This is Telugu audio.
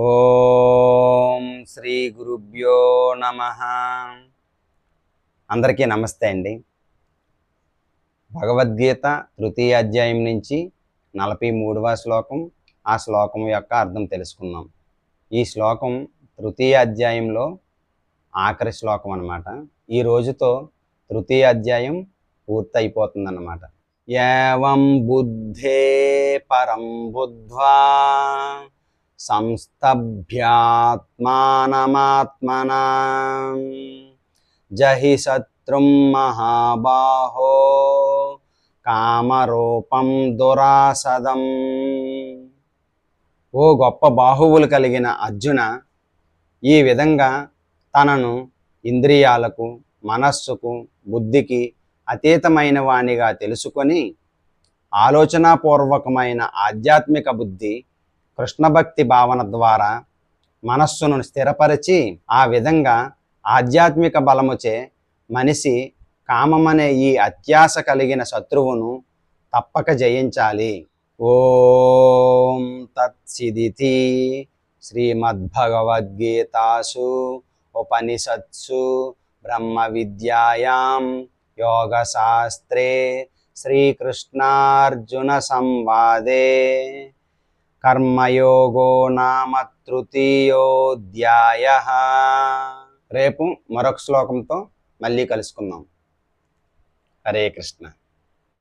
ఓం శ్రీ గురుభ్యో నమ. అందరికీ నమస్తే అండి. భగవద్గీత తృతీయ అధ్యాయం నుంచి నలభై మూడవ శ్లోకం ఆ శ్లోకం యొక్క అర్థం తెలుసుకుందాం. ఈ శ్లోకం తృతీయ అధ్యాయంలో ఆఖరి శ్లోకం అన్నమాట. ఈ రోజుతో తృతీయ అధ్యాయం పూర్తయిపోతుందన్నమాట. ఏవం బుద్ధే పరం బుద్ధ్వా సంస్థభ్యాత్మానమాత్మనా జహి శత్రుం మహాబాహో కామరూపం దురాసదం ఓ గొప్ప బాహువులు కలిగిన అర్జున ఈ విధంగా తనను ఇంద్రియాలకు మనస్సుకు బుద్ధికి అతీతమైన వాణిగా తెలుసుకొని ఆలోచనాపూర్వకమైన ఆధ్యాత్మిక బుద్ధి కృష్ణభక్తి భావన ద్వారా మనస్సును స్థిరపరిచి ఆ విధంగా ఆధ్యాత్మిక బలముచే మనిషి కామమనే ఈ అత్యాస కలిగిన శత్రువును తప్పక జయించాలి. ఓం తత్సిదితి శ్రీమద్భగవద్గీతాసు ఉపనిషత్సు బ్రహ్మ విద్యాయాం యోగశాస్త్రే శ్రీకృష్ణార్జున సంవాదే కర్మయోగో నామ తృతీయోధ్యాయ. రేపు మరొక శ్లోకంతో మళ్ళీ కలుసుకుందాం. హరే కృష్ణ.